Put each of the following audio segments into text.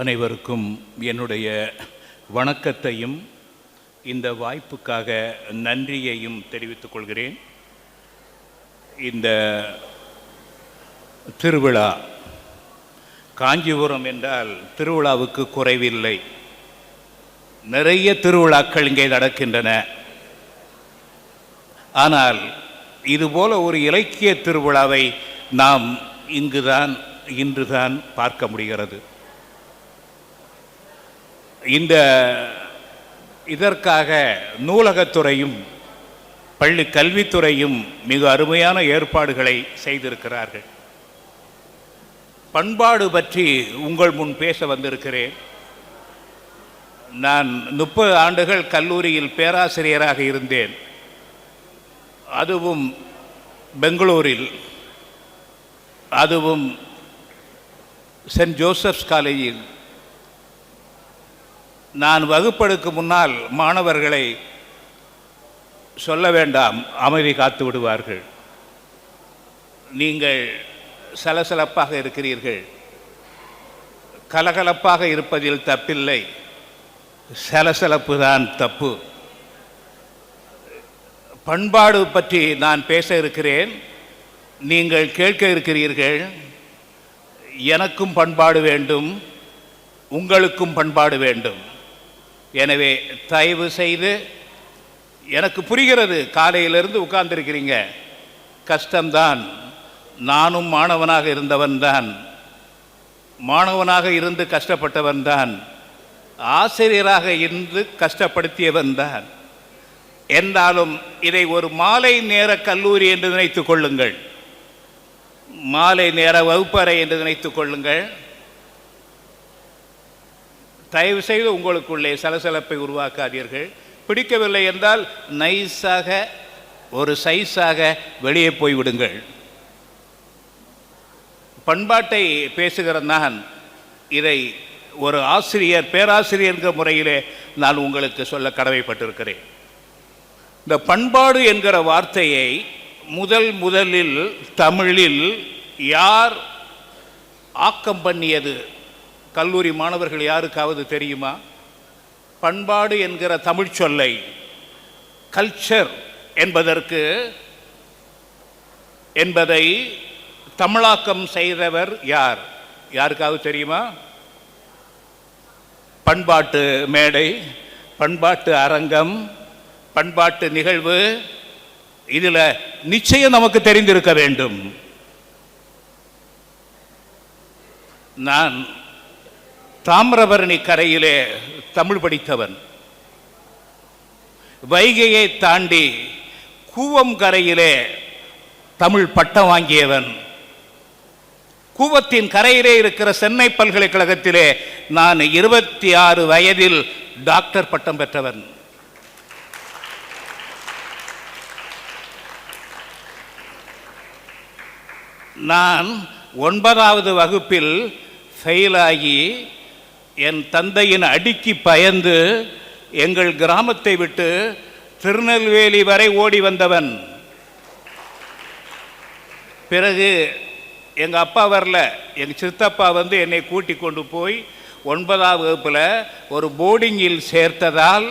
அனைவருக்கும் என்னுடைய வணக்கத்தையும் இந்த வாய்ப்புக்காக நன்றியையும் தெரிவித்துக் கொள்கிறேன். இந்த திருவிழா காஞ்சிபுரம் என்றால் திருவிழாவுக்கு குறைவில்லை. நிறைய திருவிழாக்கள் இங்கே நடக்கின்றன. ஆனால் இதுபோல ஒரு இலக்கிய திருவிழாவை நாம் இங்குதான் இன்றுதான் பார்க்க முடிகிறது. இந்த இதற்காக நூலகத்துறையும் பள்ளி கல்வித்துறையும் மிக அருமையான ஏற்பாடுகளை செய்திருக்கிறார்கள். பண்பாடு பற்றி உங்கள் முன் பேச வந்திருக்கிறேன். நான் முப்பது ஆண்டுகள் கல்லூரியில் பேராசிரியராக இருந்தேன். அதுவும் பெங்களூரில். அதுவும் சென்ட் ஜோசப்ஸ் காலேஜில். நான் வகுப்பெடுக்கு முன்னால் மாணவர்களை சொல்ல வேண்டாம் அமைதி காத்து விடுவார்கள். நீங்கள் சலசலப்பாக இருக்கிறீர்கள். கலகலப்பாக இருப்பதில் தப்பில்லை. சலசலப்பு தான் தப்பு. பண்பாடு பற்றி நான் பேச இருக்கிறேன். நீங்கள் கேட்க இருக்கிறீர்கள். எனக்கும் பண்பாடு வேண்டும். உங்களுக்கும் பண்பாடு வேண்டும். எனவே தயவு செய்து எனக்கு புரிகிறது காலையிலிருந்து உட்கார்ந்துருக்கிறீங்க. கஷ்டம்தான். நானும் மாணவனாக இருந்தவன்தான். மாணவனாக இருந்து கஷ்டப்பட்டவன்தான். ஆசிரியராக இருந்து கஷ்டப்படுத்தியவன் தான் என்றாலும் இதை ஒரு மாலை நேர கல்லூரி என்று நினைத்துக் கொள்ளுங்கள். மாலை நேர வகுப்பறை என்று நினைத்துக் கொள்ளுங்கள். தயவு செய்து உங்களுக்குள்ளே சலசலப்பை உருவாக்காதீர்கள். பிடிக்கவில்லை என்றால் நைஸாக ஒரு சைஸாக வெளியே போய்விடுங்கள் பண்பாட்டை பேசுகிற நான் இதை ஒரு ஆசிரியர் பேராசிரியர் முறையிலே நான் உங்களுக்கு சொல்ல கடமைப்பட்டிருக்கிறேன். இந்த பண்பாடு என்கிற வார்த்தையை முதல் முதலில் தமிழில் யார் ஆக்கம் பண்ணியது கல்லூரி மாணவர்கள் யாருக்காவது தெரியுமா? பண்பாடு என்கிற தமிழ் சொல்லை கல்ச்சர் என்பதற்கு என்பதை தமிழாக்கம் செய்தவர் யார்? யாருக்காவது தெரியுமா? பண்பாட்டு மேடை பண்பாட்டு அரங்கம் பண்பாட்டு நிகழ்வு இதில் நிச்சயம் நமக்கு தெரிந்திருக்க வேண்டும். நான் தாமிரபரணி கரையிலே தமிழ் படித்தவன். வைகையை தாண்டி கூவம் கரையிலே தமிழ் பட்டம் வாங்கியவன். கூவத்தின் கரையிலே இருக்கிற சென்னை பல்கலைக்கழகத்திலே நான் இருபத்தி ஆறு வயதில் டாக்டர் பட்டம் பெற்றவன். நான் ஒன்பதாவது வகுப்பில் ஃபெயிலாகி என் தந்தையின் அடிக்கு பயந்து எங்கள் கிராமத்தை விட்டு திருநெல்வேலி வரை ஓடி வந்தவன். பிறகு எங்கள் அப்பா வரல. எங்கள் சித்தப்பா வந்து என்னை கூட்டி கொண்டு போய் ஒன்பதாம் வகுப்பில் ஒரு போர்டிங்கில் சேர்த்ததால்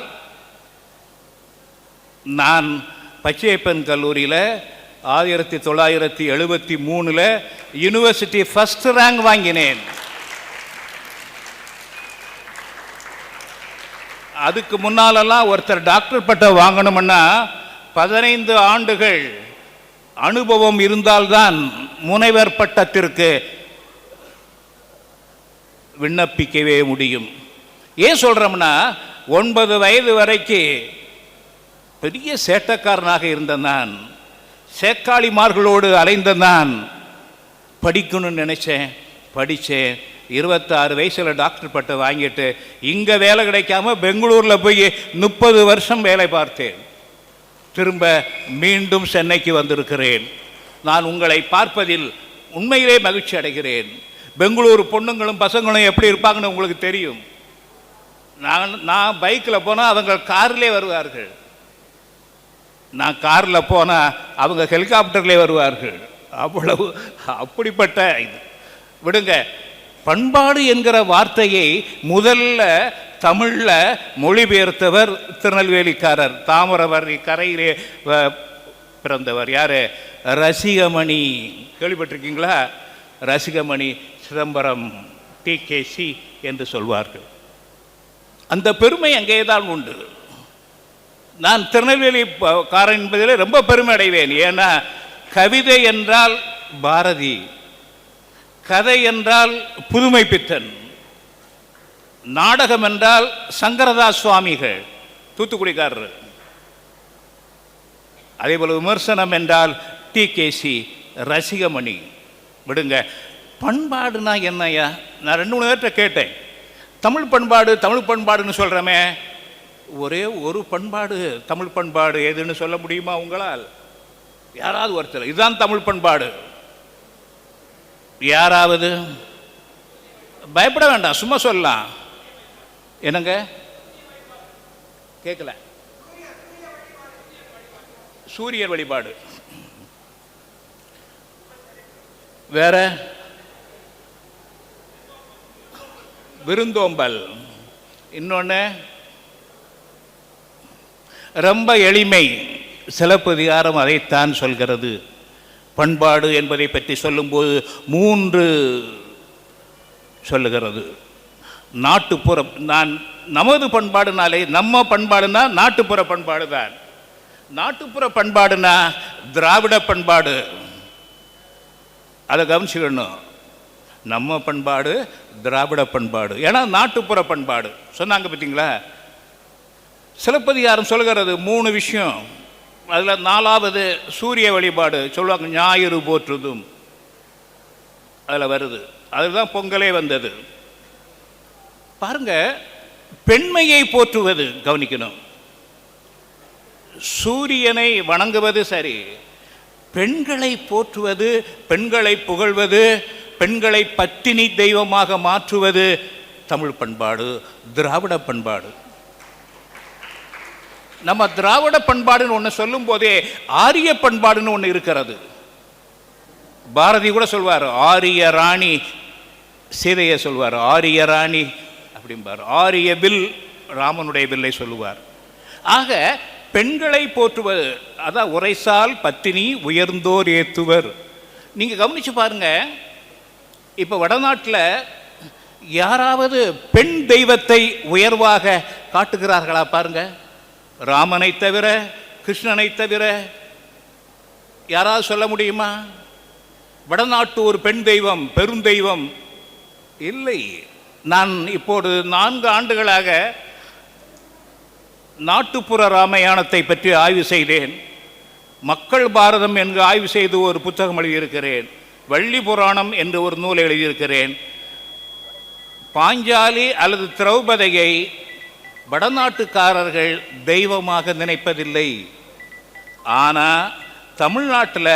நான் பச்சையப்பன் கல்லூரியில் ஆயிரத்தி தொள்ளாயிரத்தி எழுபத்தி மூணில் யூனிவர்சிட்டி ஃபஸ்ட் ரேங்க் வாங்கினேன். அதுக்கு முன்னாலெல்லாம் ஒருத்தர் டாக்டர் பட்டம் வாங்கணும்னா பதினைந்து ஆண்டுகள் அனுபவம் இருந்தால்தான் முனைவர் பட்டத்திற்கு விண்ணப்பிக்கவே முடியும். ஏன் சொல்கிறோம்னா ஒன்பது வயது வரைக்கு பெரிய சேட்டக்காரனாக இருந்த நான். சேக்காளிமார்களோடு அலைந்த நான். படிக்கணும்னு நினச்சேன் படித்தேன் இருபத்தாறு வயசில் டாக்டர் பட்டம் வாங்கிட்டு இங்கே வேலை கிடைக்காம பெங்களூரில் போய் முப்பது வருஷம் வேலை பார்த்தேன். திரும்ப மீண்டும் சென்னைக்கு வந்திருக்கிறேன். நான் உங்களை பார்ப்பதில் உண்மையிலே மகிழ்ச்சி அடைகிறேன். பெங்களூர் பொண்ணுங்களும் பசங்களும் எப்படி இருப்பாங்கன்னு உங்களுக்கு தெரியும். நான் நான் பைக்கில் போனால் அவங்க கார்லேயே வருவார்கள். நான் காரில் போனால் அவங்க ஹெலிகாப்டர்லேயே வருவார்கள். அவ்வளவு அப்படிப்பட்ட இது. விடுங்க பண்பாடு என்கிற வார்த்தையை முதல்ல தமிழில் மொழிபெயர்த்தவர் திருநெல்வேலிக்காரர். தாமரவர் கரையிலே வ- பிறந்தவர். யார்? ரசிகமணி. கேள்விப்பட்டிருக்கீங்களா? ரசிகமணி சிதம்பரம் டிகேசி என்று சொல்வார்கள். அந்த பெருமை அங்கே தான் உண்டு. நான் திருநெல்வேலி காரன் என்பதில் ரொம்ப பெருமை அடைவேன். ஏன்னா கவிதை என்றால் பாரதி. கதை என்றால் புதுமை பித்தன். நாடகம் என்றால் சங்கரதாஸ் சுவாமிகள் தூத்துக்குடிக்காரர். அதே போல விமர்சனம் என்றால் டி. கேசி ரசிகமணி. விடுங்க. பண்பாடுனா என்னய்யா? நான் ரெண்டு மூணு பேர்கிட்ட கேட்டேன். தமிழ் பண்பாடு தமிழ் பண்பாடுன்னு சொல்கிறோமே ஒரே ஒரு பண்பாடு தமிழ் பண்பாடு எதுன்னு சொல்ல முடியுமா உங்களால்? யாராவது ஒருத்தர். இதுதான் தமிழ் பண்பாடு. யாராவது? பயப்பட வேண்டாம் சும்மா சொல்லலாம். என்னங்க? கேட்கல சூரியர் வழிபாடு. வேற? விருந்தோம்பல். இன்னொன்று ரொம்ப எளிமை. சிலப்பதிகாரம் அதைத்தான் சொல்கிறது. பண்பாடு என்பதை பற்றி சொல்லும்போது மூன்று சொல்லுகிறது. நாட்டுப்புற நான் நமது பண்பாடுனாலே நம்ம பண்பாடுனா நாட்டுப்புற பண்பாடு தான். நாட்டுப்புற பண்பாடுனா திராவிட பண்பாடு. அதை கவனிச்சுக்கணும். நம்ம பண்பாடு திராவிட பண்பாடு. ஏன்னா நாட்டுப்புற பண்பாடு. சொன்னாங்க பார்த்தீங்களா? சிலப்பதிகாரம் சொல்கிறது மூணு விஷயம். அதில் நாலாவது சூரிய வழிபாடு சொல்லுவாங்க ஞாயிறு போற்றுதும். அதில் வருது. அதுதான் பொங்கலே வந்தது. பாருங்க பெண்மையை போற்றுவது கவனிக்கணும். சூரியனை வணங்குவது சரி பெண்களை போற்றுவது பெண்களை புகழ்வது பெண்களை பத்தினி தெய்வமாக மாற்றுவது தமிழ் பண்பாடு திராவிட பண்பாடு. நம்ம திராவிட பண்பாடுன்னு ஒன்று சொல்லும் போதே ஆரிய பண்பாடுன்னு ஒன்று இருக்கிறது. பாரதி கூட சொல்வார் ஆரிய ராணி சீதையை சொல்வார் ஆரிய ராணி அப்படிம்பார். ஆரிய வில் ராமனுடைய வில்லை சொல்லுவார். ஆக பெண்களை போற்றுவது அதான் உரைசால் பத்தினி உயர்ந்தோர் ஏத்துவர். நீங்கள் கவனித்து பாருங்கள் இப்போ வடநாட்டில் யாராவது பெண் தெய்வத்தை உயர்வாக காட்டுகிறார்களா பாருங்கள் ராமனை தவிர கிருஷ்ணனை தவிர யாராவது சொல்ல முடியுமா? வடநாட்டு ஒரு பெண் தெய்வம் பெருந்தெய்வம் இல்லை. நான் இப்போது நான்கு ஆண்டுகளாக நாட்டுப்புற ராமாயணத்தை பற்றி ஆய்வு செய்தேன். மக்கள் பாரதம் என்று ஆய்வு செய்து ஒரு புத்தகம் எழுதியிருக்கிறேன். வள்ளி புராணம் என்று ஒரு நூல் எழுதியிருக்கிறேன். பாஞ்சாலி அல்லது திரௌபதையை வடநாட்டுக்காரர்கள் தெய்வமாக நினைப்பதில்லை. ஆனால் தமிழ்நாட்டில்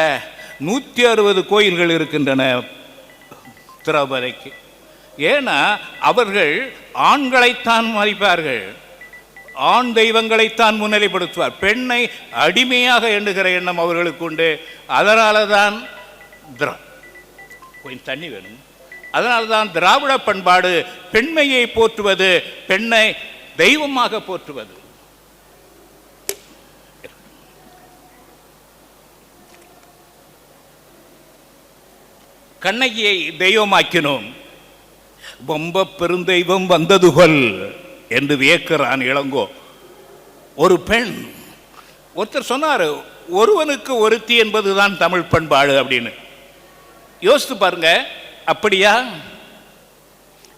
நூற்றி அறுபது கோயில்கள் இருக்கின்றன திரௌபதிக்கு ஏன்னா அவர்கள் ஆண்களைத்தான் மதிப்பார்கள். ஆண் தெய்வங்களைத்தான் முன்னிலைப்படுத்துவார். பெண்ணை அடிமையாக எண்ணுகிற எண்ணம் அவர்களுக்கு உண்டு. அதனால தான் திரா கொஞ்சம் தண்ணி வேணும். அதனால தான் திராவிட பண்பாடு பெண்மையை போற்றுவது பெண்ணை தெய்வமாக போற்றுவது. கண்ணகியை தெய்வமாக்கினோம். ரொம்ப பெருந்தெய்வம் வந்ததுகொல் என்று வியக்கிறான் இளங்கோ. ஒரு பெண். ஒருத்தர் சொன்னார் ஒருவனுக்கு ஒருத்தி என்பதுதான் தமிழ் பண்பாடு அப்படின்னு. யோசித்து பாருங்க அப்படியா?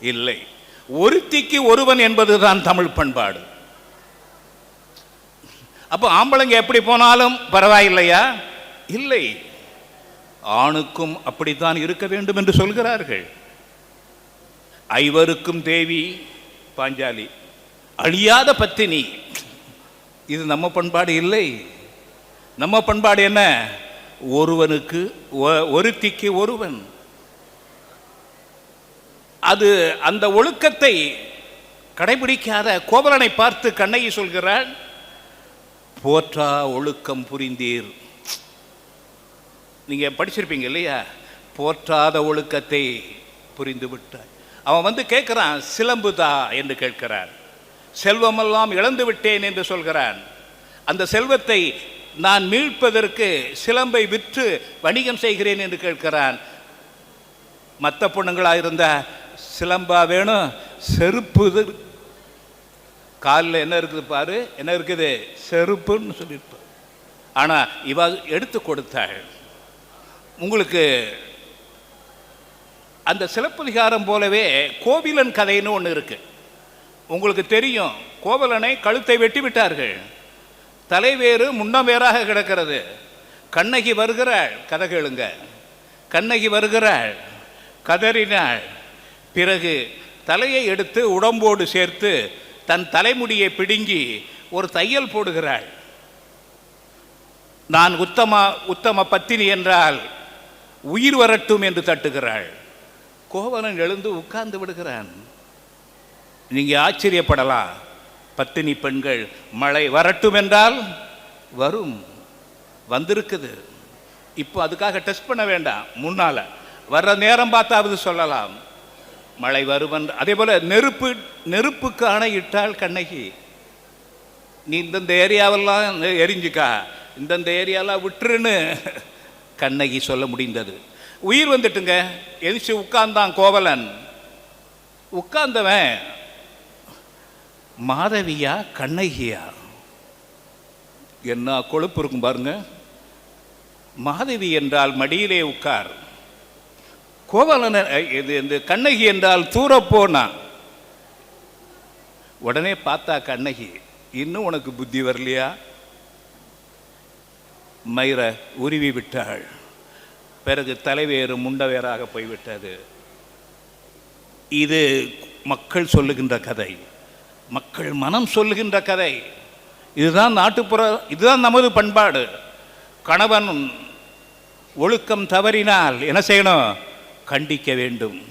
இல்லை. ஒருத்திக்கு ஒருவன் என்பதுதான் தமிழ் பண்பாடு. அப்போ ஆம்பளைங்க எப்படி போனாலும் பரவாயில்லையா? இல்லை. ஆணுக்கும் அப்படித்தான் இருக்க வேண்டும் என்று சொல்கிறார்கள். ஐவருக்கும் தேவி பாஞ்சாலி அழியாத பத்தினி. இது நம்ம பண்பாடு இல்லை. நம்ம பண்பாடு என்ன? ஒருவனுக்கு ஒ- ஒருத்திக்கு ஒருவன். அது அந்த ஒழுக்கத்தை கடைபிடிக்காத கோவலனை பார்த்து கண்ணகி சொல்கிறாள் போற்றா ஒழுக்கம் புரிந்தீர். நீங்க படிச்சிருப்பீங்க இல்லையா? போற்றாத ஒழுக்கத்தை புரிந்து விட்டார் அவன் வந்து கேட்கிறான் சிலம்புதா? என்று கேட்கிறான் செல்வமெல்லாம் இழந்து விட்டேன் என்று சொல்கிறான். அந்த செல்வத்தை நான் மீட்பதற்கு சிலம்பை விற்று வணிகம் செய்கிறேன் என்று கேட்கிறான். மற்ற பொண்ணுங்களாக இருந்தால் சிலம்பா வேணும். செருப்பு இது- காலில் என்ன இருக்குது பாரு? என்ன இருக்குது? செருப்புன்னு சொல்லியிருப்பார். ஆனால் இவ எடுத்து கொடுத்தாள். உங்களுக்கு அந்த சிலப்பதிகாரம் போலவே கோவிலன் கதைன்னு ஒன்று இருக்கு. உங்களுக்கு தெரியும் கோவலனை கழுத்தை வெட்டி விட்டார்கள். தலைவேறு முன்னம் வேறாக கிடக்கிறது. கண்ணகி வருகிறாள். கதை கேளுங்க. கண்ணகி வருகிறாள். கதறினாள். பிறகு தலையை எடுத்து உடம்போடு சேர்த்து தன் தலைமுடியை பிடுங்கி ஒரு தையல் போடுகிறாள். நான் உத்தம உத்தம பத்தினி என்றால் உயிர் வரட்டும் என்று தட்டுகிறாள். கோவலன் எழுந்து உட்கார்ந்து விடுகிறான். நீங்கள் ஆச்சரியப்படலாம் பத்தினி பெண்கள் மழை வரட்டும் என்றால் வரும் வந்திருக்குது. இப்போ அதுக்காக டெஸ்ட் பண்ண வேண்டாம் முன்னால். வர்ற நேரம் பார்த்தாவது சொல்லலாம். மழை வருவன். அதே போல நெருப்பு நெருப்புக்கு அணையிட்டால் கண்ணகி நீ இந்தந்த ஏரியாவெல்லாம் எரிஞ்சுக்கா இந்தந்த ஏரியாலாம் விட்டுருன்னு கண்ணகி சொல்ல முடிந்தது. உயிர் வந்துட்டுங்க. எரிச்சு உட்கார்ந்தான் கோவலன். உட்கார்ந்தவன் மாதவியா கண்ணகியா? என்ன கொழுப்பு இருக்கும் பாருங்க. மாதவி என்றால் மடியிலே உட்கார். கோவலன் இது இந்த கண்ணகி என்றால் தூர போனான் உடனே பார்த்தா கண்ணகி இன்னும் உனக்கு புத்தி வரலையா? மயிர உருவி விட்டாள். பிறகு தலைவேறு முண்டவேராக போய்விட்டது. இது மக்கள் சொல்லுகின்ற கதை. மக்கள் மனம் சொல்லுகின்ற கதை. இதுதான் நாட்டுப்புற இதுதான் நமது பண்பாடு. கணவன் ஒழுக்கம் தவறினால் என்ன செய்யணும்? கண்டிக்க வேண்டும்.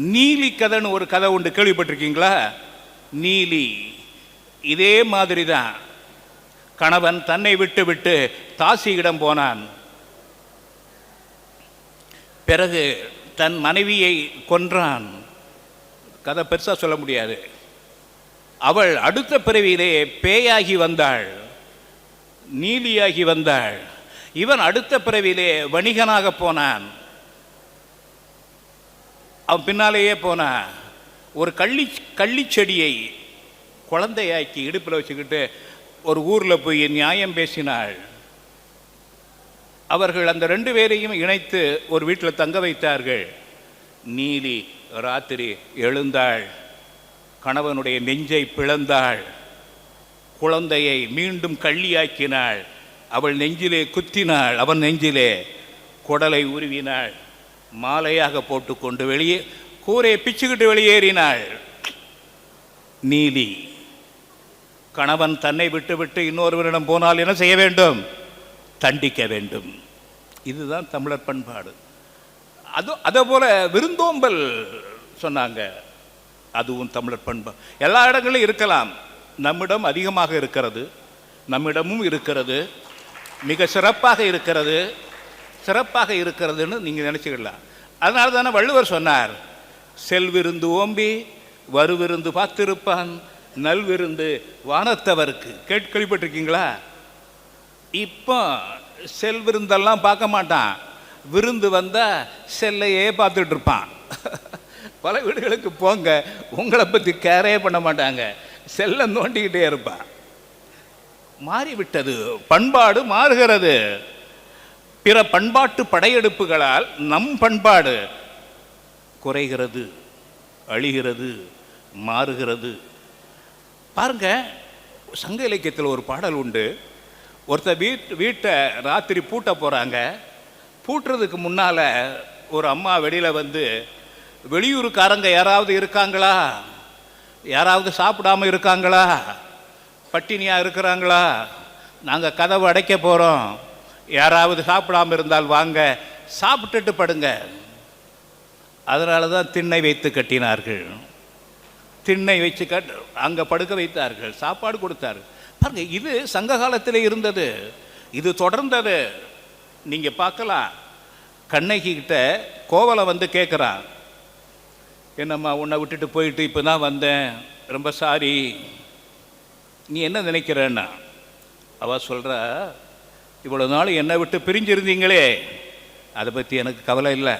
நீலி கதைன்னு ஒரு கதை உண்டு கேள்விப்பட்டிருக்கீங்களா? நீலி. இதே மாதிரி தான் கணவன் தன்னை விட்டு விட்டு தாசியிடம் போனான். பிறகு தன் மனைவியை கொன்றான். கதை பெருசாக சொல்ல முடியாது. அவள் அடுத்த பிறவியிலே பேயாகி வந்தாள். நீலியாகி வந்தாள். இவன் அடுத்த பிறவியிலே வணிகனாக போனான். அவன் பின்னாலேயே போனான் ஒரு கள்ளி கள்ளிச்செடியை குழந்தையாக்கி இடுப்பில் வச்சுக்கிட்டு ஒரு ஊரில் போய் நியாயம் பேசினாள். அவர்கள் அந்த ரெண்டு பேரையும் இணைத்து ஒரு வீட்டில் தங்க வைத்தார்கள். நீலி ராத்திரி எழுந்தாள். கணவனுடைய நெஞ்சை பிளந்தாள். குழந்தையை மீண்டும் கள்ளியாக்கினாள். அவள் நெஞ்சிலே குத்தினாள். அவன் நெஞ்சிலே குடலை உருவினாள். மாலையாக போட்டுக்கொண்டு வெளியே கூரையை பிச்சுக்கிட்டு வெளியேறினாள். நீலி கணவன் தன்னை விட்டுவிட்டு இன்னொருவரிடம் போனால் என்ன செய்ய வேண்டும்? தண்டிக்க வேண்டும். இதுதான் தமிழர் பண்பாடு. அது அதே போல விருந்தோம்பல் சொன்னாங்க. அதுவும் தமிழர் பண்பாடு எல்லா இடங்களிலும் இருக்கலாம். நம்மிடம் அதிகமாக இருக்கிறது நம்மிடமும் இருக்கிறது மிக சிறப்பாக இருக்கிறது. சிறப்பாக இருக்கிறதுன்னு நீங்கள் நினச்சிக்கலாம். அதனால தானே வள்ளுவர் சொன்னார் செல்விருந்து ஓம்பி வருவிருந்து பார்த்திருப்பான் நல்விருந்து வானத்தவருக்கு. கேட் கேள்விப்பட்டிருக்கீங்களா? இப்போ செல் விருந்தெல்லாம் பார்க்க மாட்டான். விருந்து வந்தால் செல்லையே பார்த்துட்டு இருப்பான். பல வீடுகளுக்கு போங்க உங்களை பற்றி கேரே பண்ண மாட்டாங்க. செல்லை நோண்டிக்கிட்டே இருப்பான். மாறிவிட்டது பண்பாடு மாறுகிறது. பிற பண்பாட்டு படையெடுப்புகளால் நம் பண்பாடு குறைகிறது அழிகிறது மாறுகிறது. பாருங்க சங்க இலக்கியத்தில் ஒரு பாடல் உண்டு. ஒருத்தர் வீட் வீட்டை ராத்திரி பூட்ட போகிறாங்க பூட்டுறதுக்கு முன்னால் ஒரு அம்மா வெளியில் வந்து வெளியூருக்காரங்க யாராவது இருக்காங்களா? யாராவது சாப்பிடாம இருக்காங்களா? பட்டினியாக இருக்கிறாங்களா? நாங்கள் கதவு அடைக்க போகிறோம் யாராவது சாப்பிடாம இருந்தால் வாங்க சாப்பிட்டுட்டு படுங்க. அதனால தான் திண்ணை வைத்து கட்டினார்கள். திண்ணை வச்சு கட் அங்கே படுக்க வைத்தார்கள் சாப்பாடு கொடுத்தார்கள் பாருங்க இது சங்க காலத்தில் இருந்தது. இது தொடர்ந்தது. நீங்கள் பார்க்கலாம். கண்ணகி கிட்ட கோவலை வந்து கேட்குறான் என்னம்மா உன்னை விட்டுட்டு போயிட்டு இப்போ தான் வந்தேன். ரொம்ப சாரி நீ என்ன நினைக்கிறேன்னா? அவ சொல்கிறா இவ்வளோ நாள் என்னை விட்டு பிரிஞ்சிருந்தீங்களே. அதை பற்றி எனக்கு கவலை இல்லை.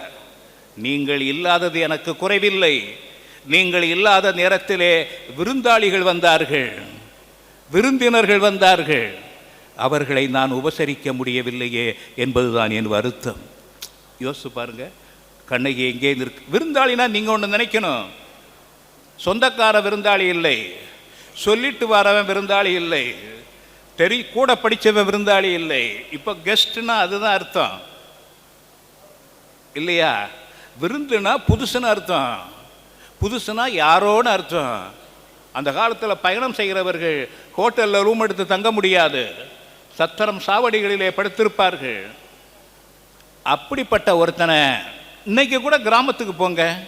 நீங்கள் இல்லாதது எனக்கு குறைவில்லை. நீங்கள் இல்லாத நேரத்திலே விருந்தாளிகள் வந்தார்கள். விருந்தினர்கள் வந்தார்கள். அவர்களை நான் உபசரிக்க முடியவில்லையே என்பதுதான் என் வருத்தம். யோசிச்சு பாருங்க. கண்ணகி எங்கே இருக்கு விருந்தாளினா நீங்கள் ஒன்று நினைக்கணும். சொந்தக்கார விருந்தாளி இல்லை. சொல்லிட்டு வரவன் விருந்தாளி இல்லை. தெரி கூட படித்தவன் விருந்தாளி இல்லை. இப்போ கெஸ்ட்னா அதுதான் அர்த்தம். இல்லையா? விருந்துனா புதுசுன்னு அர்த்தம். புதுசுனா யாரோன்னு அர்த்தம். அந்த காலத்தில் பயணம் செய்கிறவர்கள் ஹோட்டலில் ரூம் எடுத்து தங்க முடியாது. சத்திரம் சாவடிகளிலே படுத்திருப்பார்கள். அப்படிப்பட்ட ஒருத்தனை இன்னைக்கு கூட கிராமத்துக்கு போங்க.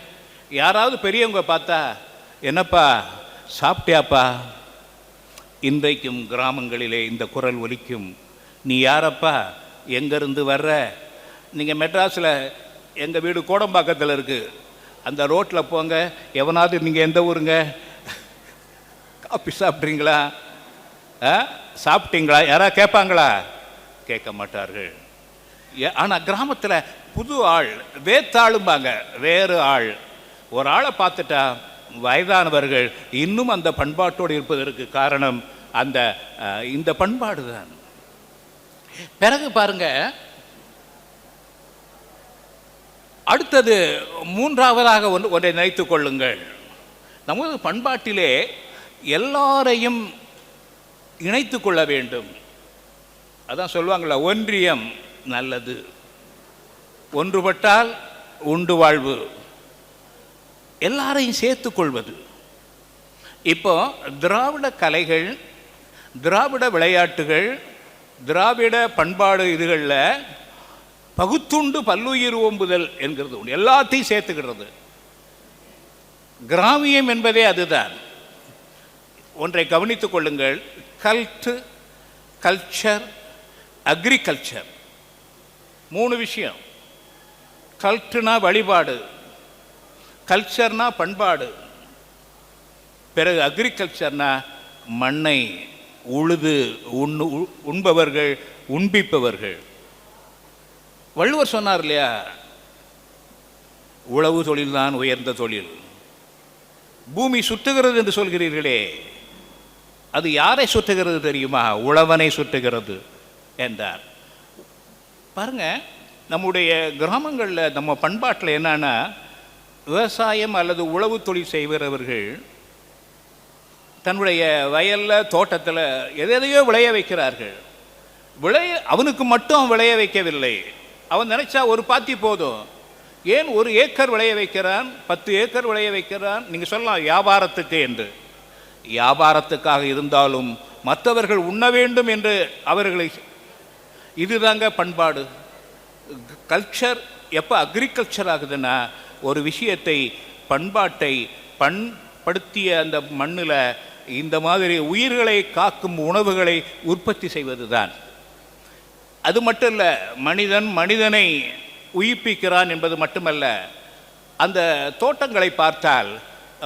யாராவது பெரியவங்க பார்த்தா என்னப்பா சாப்பிட்டியாப்பா? இன்றைக்கும் கிராமங்களிலே இந்த குரல் ஒலிக்கும். நீ யாரப்பா? எங்கேருந்து வர்ற? நீங்கள் மெட்ராஸில் எங்கள் வீடு கோடம்பாக்கத்தில் இருக்குது அந்த ரோட்டில் போங்க. எவனாவது நீங்கள் எந்த ஊருங்க? காப்பி சாப்பிட்றீங்களா? ஆ? சாப்பிட்டீங்களா? யாராவது கேட்பாங்களா? கேட்க மாட்டார்கள். ஆனால் கிராமத்தில் புது ஆள் வேத்தாளும்பாங்க வேறு ஆள். ஒரு ஆளை பார்த்துட்டா வயதானவர்கள் இன்னும் அந்த பண்பாட்டோடு இருப்பதற்கு காரணம் அந்த இந்த பண்பாடு தான் பிறகு பாருங்க. அடுத்தது மூன்றாவதாக ஒன்று ஒன்றை நினைத்துக் கொள்ளுங்கள். நமது பண்பாட்டிலே எல்லாரையும் இணைத்து கொள்ள வேண்டும். அதான் சொல்லுவாங்களா ஒன்றியம் நல்லது. ஒன்றுபட்டால் உண்டு வாழ்வு. எல்லாரையும் சேர்த்துக் கொள்வது. இப்போ திராவிட கலைகள் திராவிட விளையாட்டுகள் திராவிட பண்பாடு இதுகளில் பகுத்துண்டு பல்லுயிர் ஓம்புதல் என்கிறது உண்டு. எல்லாத்தையும் சேர்த்துக்கிறது கிராமியம் என்பதே அதுதான். ஒன்றை கவனித்துக் கொள்ளுங்கள். Cult culture agriculture. மூணு விஷயம். கல்ட்டுனா வழிபாடு. கல்ச்சர்னா பண்பாடு. பிறகு அக்ரிகல்ச்சர்னா மண்ணை. உழுது உண்ணு உ- உண்பவர்கள் உண்பிப்பவர்கள். வள்ளுவர் சொன்னார் இல்லையா? உழவு தொழில்தான் உயர்ந்த தொழில். பூமி சுற்றுகிறது என்று சொல்கிறீர்களே அது யாரை சுற்றுகிறது தெரியுமா? உழவனை சுற்றுகிறது என்றார். பாருங்க நம்முடைய கிராமங்களில் நம்ம பண்பாட்டில் என்னன்னா விவசாயம் அல்லது உழவு தொழில் செய்கிறவர்கள் தன்னுடைய வயலில் தோட்டத்தில் எதையோ விளைய வைக்கிறார்கள். விளைய அவனுக்கு மட்டும் விளைய வைக்கவில்லை. அவன் நினைச்சா ஒரு பாத்தி போதும். ஏன் ஒரு ஏக்கர் விளைய வைக்கிறான்? பத்து ஏக்கர் விளைய வைக்கிறான்? நீங்கள் சொல்லலாம் வியாபாரத்துக்கு என்று. வியாபாரத்துக்காக இருந்தாலும் மற்றவர்கள் உண்ண வேண்டும் என்று அவர்களை இதுதாங்க பண்பாடு. கல்ச்சர் எப்போ அக்ரிகல்ச்சர் ஆகுதுன்னா ஒரு விஷயத்தை பண்பாட்டை பண்படுத்திய அந்த மண்ணில் இந்த மாதிரி உயிர்களை காக்கும் உணவுகளை உற்பத்தி செய்வது தான் அது மட்டும் இல்லை மனிதன் மனிதனை உயிர்ப்பிக்கிறான் என்பது மட்டுமல்ல அந்த தோட்டங்களை பார்த்தால்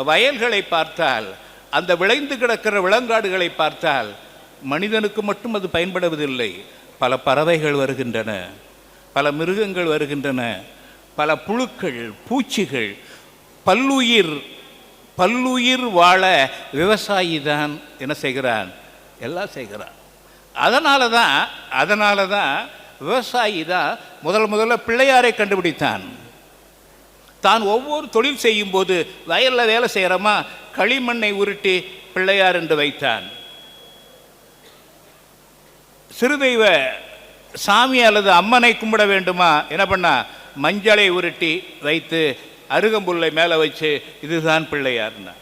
வயல்களை பார்த்தால் அந்த விளைந்து கிடக்கிற விலங்காடுகளை பார்த்தால் மனிதனுக்கு மட்டும் அது பயன்படுவதில்லை. பல பறவைகள் வருகின்றன பல மிருகங்கள் வருகின்றன பல புழுக்கள் பூச்சிகள் பல்லுயிர் பல்லுயிர் வாழ விவசாயி தான் என்ன செய்கிறான்? எல்லாம் செய்கிறான். அதனால தான் அதனால தான் விவசாயி தான் முதல் முதல்ல பிள்ளையாரை கண்டுபிடித்தான். தான் ஒவ்வொரு தொழில் செய்யும்போது வயலில் வேலை செய்கிறோமா களிமண்ணை உருட்டி பிள்ளையார் என்று வைத்தான். சிறுதெய்வ சாமி அல்லது அம்மனை கும்பிட வேண்டுமா? என்ன பண்ணா? மஞ்சளை உருட்டி வைத்து அருகம்புல்லை மேலே வச்சு இதுதான் பிள்ளையார்னா.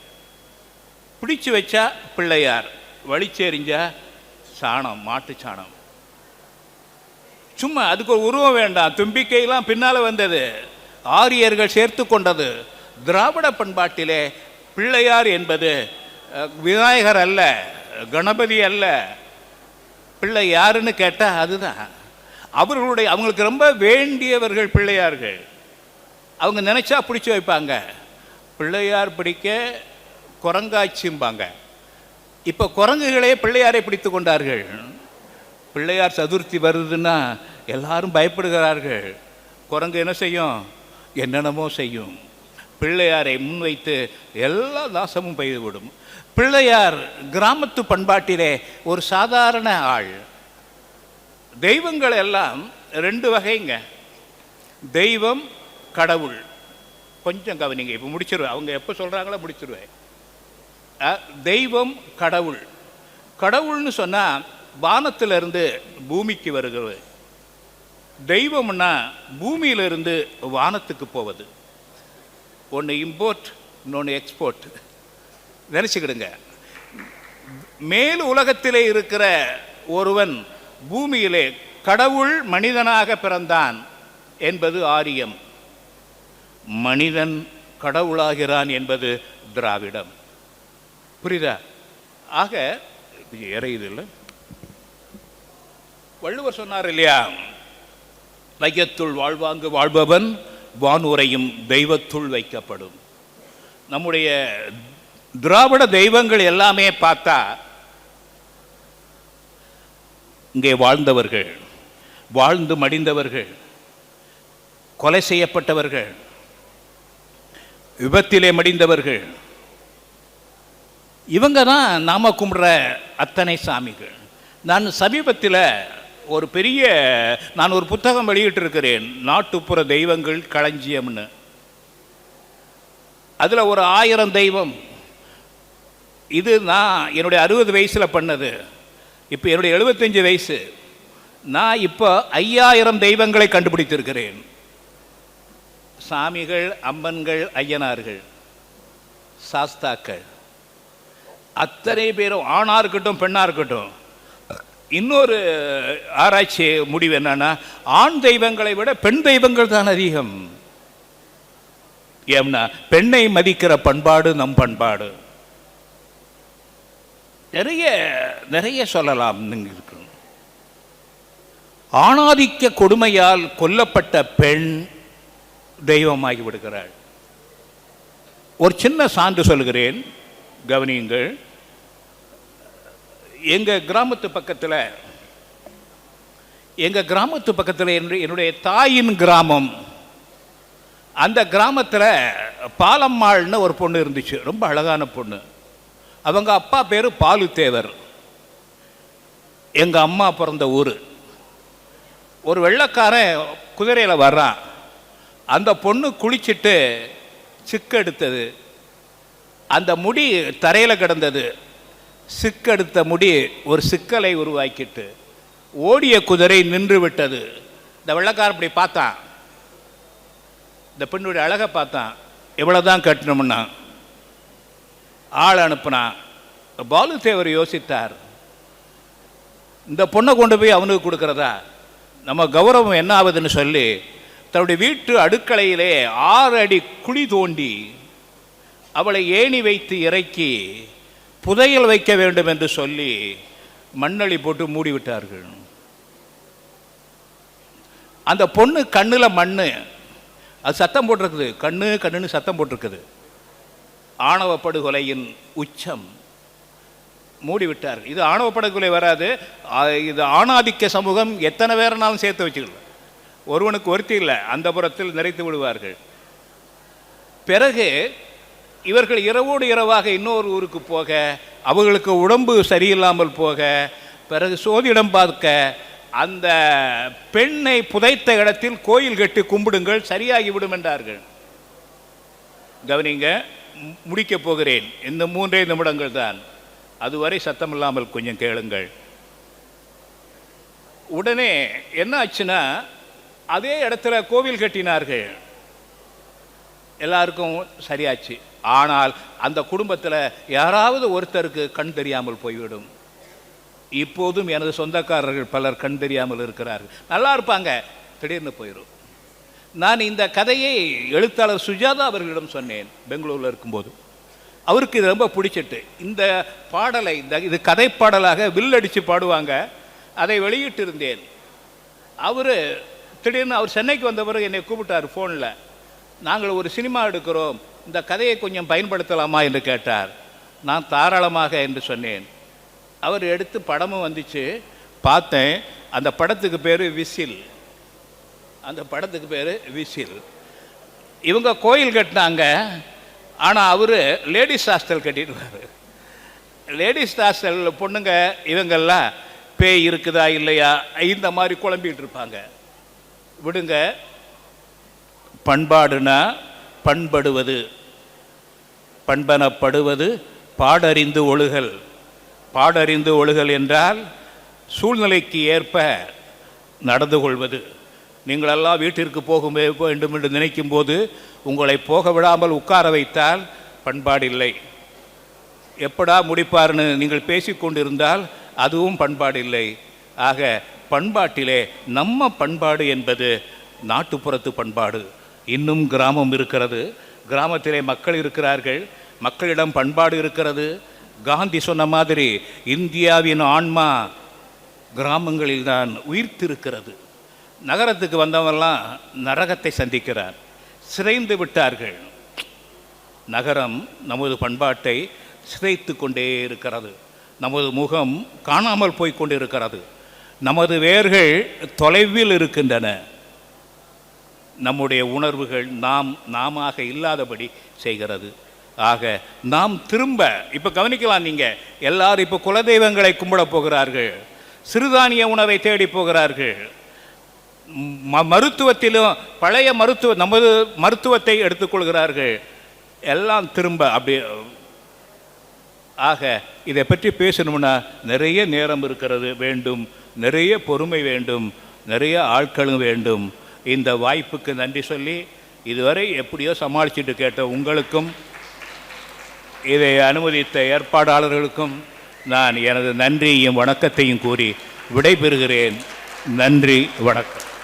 பிடிச்சு வச்சா பிள்ளையார் வலிச்செறிஞ்சா சாணம் மாட்டு சாணம். சும்மா அதுக்கு ஒரு உருவம் வேண்டாம். தும்பிக்கையெல்லாம் பின்னால் வந்தது. ஆரியர்கள் சேர்த்து கொண்டது. திராவிட பண்பாட்டிலே பிள்ளையார் என்பது விநாயகர் அல்ல கணபதி அல்ல. பிள்ளை யாருன்னு கேட்டால் அதுதான். அவர்களுடைய அவங்களுக்கு ரொம்ப வேண்டியவர்கள் பிள்ளையார்கள். அவங்க நினச்சா பிடிச்சி வைப்பாங்க. பிள்ளையார் பிடிக்க குரங்காட்சிம்பாங்க இப்போ குரங்குகளே பிள்ளையாரை பிடித்து கொண்டார்கள். பிள்ளையார் சதுர்த்தி வருதுன்னா எல்லாரும் பயப்படுகிறார்கள். குரங்கு என்ன செய்யும்? என்னென்னமோ செய்யும். பிள்ளையாரை முன்வைத்து எல்லா தாசமும் பெய்துவிடும். பிள்ளையார் கிராமத்து பண்பாட்டிலே ஒரு சாதாரண ஆள். தெய்வங்கள் எல்லாம் ரெண்டு வகைங்க. தெய்வம் கடவுள். கொஞ்சம் கவனிங்க இப்போ முடிச்சிருவேன். அவங்க எப்போ சொல்கிறாங்களோ முடிச்சிருவேன். தெய்வம் கடவுள். கடவுள்னு சொன்னால் வானத்திலிருந்து பூமிக்கு வருகிறது. தெய்வம்னா பூமியிலிருந்து வானத்துக்கு போவது. ஒன்று இம்போர்ட் இன்னொன்று எக்ஸ்போர்ட் நினச்சிக்கிடுங்க. மேல் உலகத்திலே இருக்கிற ஒருவன் பூமியிலே கடவுள் மனிதனாக பிறந்தான் என்பது ஆரியம். மனிதன் கடவுளாகிறான் என்பது திராவிடம். புரியுதா? ஆக இது இறையுது இல்லை. வள்ளுவர் சொன்னார் இல்லையா? வையத்துள் வாழ்வாங்கு வாழ்பவன் வானுரையும் தெய்வத்துள் வைக்கப்படும். நம்முடைய திராவிட தெய்வங்கள் எல்லாமே பார்த்தா இங்கே வாழ்ந்தவர்கள் வாழ்ந்து மடிந்தவர்கள் கொலை செய்யப்பட்டவர்கள் விபத்திலே மடிந்தவர்கள். இவங்க தான் நாம கும்பிட்ற அத்தனை சாமிகள். நான் சமீபத்தில் ஒரு பெரிய நான் ஒரு புத்தகம் வெளியிட்டிருக்கிறேன். நாட்டுப்புற தெய்வங்கள் களஞ்சியம்னு. அதில் ஒரு ஆயிரம் தெய்வம். இது நான் என்னுடைய அறுபது வயசில் பண்ணது. இப்போ என்னுடைய எழுபத்தஞ்சு வயசு. நான் இப்போ ஐயாயிரம் தெய்வங்களை கண்டுபிடித்திருக்கிறேன். சாமிகள் அம்மன்கள் ஐயனார்கள் சாஸ்தாக்கள். அத்தனை பேரும் ஆணாக இருக்கட்டும் பெண்ணா இருக்கட்டும். இன்னொரு ஆராய்ச்சி முடிவு என்னன்னா ஆண் தெய்வங்களை விட பெண் தெய்வங்கள் தான் அதிகம். ஏம்னா பெண்ணை மதிக்கிற பண்பாடு நம் பண்பாடு. நிறைய நிறைய சொல்லலாம் இருக்கு. ஆணாதிக்க கொடுமையால் கொல்லப்பட்ட பெண் தெய்வமாகி விடுகிறாள். ஒரு சின்ன சான்று சொல்கிறேன் கவனியுங்கள். எங்கள் கிராமத்து பக்கத்தில் எங்கள் கிராமத்து பக்கத்தில் என்னுடைய என்னுடைய தாயின் கிராமம். அந்த கிராமத்தில் பாலம்மாள்னு ஒரு பொண்ணு இருந்துச்சு ரொம்ப அழகான பொண்ணு. அவங்க அப்பா பேர் பாலுத்தேவர். எங்கள் அம்மா பிறந்த ஊர். ஒரு வெள்ளைக்காரன் குதிரையில் வர்றான். அந்த பொண்ணு குளிச்சிட்டு சிக்கெடுத்தது. அந்த முடி தரையில் கிடந்தது. சிக்கெடுத்த முடி ஒரு சிக்கலை உருவாக்கிட்டு ஓடிய குதிரை நின்று விட்டது இந்த வெள்ளக்காரன் இப்படி பார்த்தான். இந்த பெண்ணுடைய அழகை பார்த்தான். இவ்வளோதான் கட்டணும்னா. ஆள் அனுப்புனான். பாலுதேவர் யோசித்தார். இந்த பொண்ணை கொண்டு போய் அவனுக்கு கொடுக்குறதா? நம்ம கௌரவம் என்ன ஆகுதுன்னு சொல்லி தன்னுடைய வீட்டு அடுக்கலையிலே ஆறு அடி குழி தோண்டி அவளை ஏணி வைத்து இறக்கி புதையல் வைக்க வேண்டும் என்று சொல்லி மண்ணளி போட்டு மூடி விட்டார்கள். அந்த பொண்ணு கண்ணில் மண்ணு. அது சத்தம் போட்டிருக்குது. கண்ணு கண்ணுன்னு சத்தம் போட்டிருக்குது. ஆணவ படுகொலையின் உச்சம். மூடி இது ஆணவ படுகொலை வராது இது ஆணாதிக்க சமூகம் எத்தனை பேர்னாலும் சேர்த்து வச்சுக்கலாம் ஒருவனுக்கு ஒருத்தி இல்லை அந்த புறத்தில் நிறைத்து விடுவார்கள். பிறகு இவர்கள் இரவோடு இரவாக இன்னொரு ஊருக்கு போக அவர்களுக்கு உடம்பு சரியில்லாமல் போக பிறகு சோதிடம் பார்க்க அந்த பெண்ணை புதைத்த இடத்தில் கோயில் கட்டி கும்பிடுங்கள் சரியாகிவிடும் என்றார்கள். கவனிங்க முடிக்கப் போகிறேன். இந்த மூன்றே நிமிடங்கள் தான். அதுவரை சத்தமில்லாமல் கொஞ்சம் கேளுங்கள். உடனே என்ன ஆச்சுன்னா அதே இடத்துல கோவில் கட்டினார்கள். எல்லாருக்கும் சரியாச்சு. ஆனால் அந்த குடும்பத்தில் யாராவது ஒருத்தருக்கு கண் தெரியாமல் போய்விடும். இப்போதும் எனது சொந்தக்காரர்கள் பலர் கண் தெரியாமல் இருக்கிறார்கள். நல்லா இருப்பாங்க. திடீர்னு போயிடும் நான் இந்த கதையை எழுத்தாளர் சுஜாதா அவர்களிடம் சொன்னேன் பெங்களூரில் இருக்கும்போது. அவருக்கு இது ரொம்ப பிடிச்சிட்டு இந்த பாடலை இந்த இது கதை பாடலாக வில் அடித்து பாடுவாங்க. அதை வெளியிட்டு இருந்தேன் அவர் திடீர்னு அவர் சென்னைக்கு வந்த பிறகு என்னை கூப்பிட்டார் ஃபோனில் நாங்கள் ஒரு சினிமா எடுக்கிறோம். இந்த கதையை கொஞ்சம் பயன்படுத்தலாமா? என்று கேட்டார். நான் தாராளமாக என்று சொன்னேன். அவர் எடுத்து படமும் வந்துச்சு. பார்த்தேன். அந்த படத்துக்கு பேர் விசில். அந்த படத்துக்கு பேர் விசில். இவங்க கோயில் கட்டினாங்க. ஆனால் அவர் லேடிஸ் ஹாஸ்டல் கட்டிடுவார். லேடிஸ் ஹாஸ்டலில் பொண்ணுங்க இவங்கெல்லாம் பேய் இருக்குதா இல்லையா? இந்த மாதிரி குழம்பிகிட்டு இருப்பாங்க. விடுங்க. பண்பாடுனா பண்படுவது பண்பனப்படுவது பாடறிந்து ஒழுகல். பாடறிந்து ஒழுகல் என்றால் சூழ்நிலைக்கு ஏற்ப நடந்து கொள்வது. நீங்களெல்லாம் வீட்டிற்கு போக வேண்டும் என்று நினைக்கும் போது உங்களை போக விடாமல் உட்கார வைத்தால் பண்பாடு இல்லை எப்படா முடிப்பார்னு நீங்கள் பேசிக்கொண்டிருந்தால் அதுவும் பண்பாடு இல்லை ஆக பண்பாட்டிலே நம்ம பண்பாடு என்பது நாட்டுப்புறத்து பண்பாடு. இன்னும் கிராமம் இருக்கிறது. கிராமத்திலே மக்கள் இருக்கிறார்கள். மக்களிடம் பண்பாடு இருக்கிறது. காந்தி சொன்ன மாதிரி இந்தியாவின் ஆன்மா கிராமங்களில் தான் உயிர்த்திருக்கிறது. நகரத்துக்கு வந்தவெல்லாம் நரகத்தை சந்திக்கிறார். சிதைந்து விட்டார்கள். நகரம் நமது பண்பாட்டை சிதைத்து கொண்டே இருக்கிறது. நமது முகம் காணாமல் போய் கொண்டிருக்கிறது. நமது வேர்கள் தொலைவில் இருக்கின்றன. நம்முடைய உணர்வுகள் நாம் நாம இல்லாதபடி செய்கிறது. ஆக நாம் திரும்ப இப்போ கவனிக்கலாம் நீங்கள் எல்லாரும் இப்போ குலதெய்வங்களை கும்பிட போகிறார்கள். சிறுதானிய உணவை தேடி போகிறார்கள். ம மருத்துவத்திலும் பழைய மருத்துவ நமது மருத்துவத்தை எடுத்துக்கொள்கிறார்கள் எல்லாம் திரும்ப அப்படி ஆக இதை பற்றி பேசணும்னா நிறைய நேரம் இருக்கிறது வேண்டும். நிறைய பொறுமை வேண்டும் நிறைய ஆட்களும் வேண்டும். இந்த வாய்ப்புக்கு நன்றி சொல்லி இதுவரை எப்படியோ சமாளிச்சுட்டு கேட்ட உங்களுக்கும் இதை அனுமதித்த ஏற்பாடாளர்களுக்கும் நான் எனது நன்றியையும் வணக்கத்தையும் கூறி விடைபெறுகிறேன். நன்றி வணக்கம்.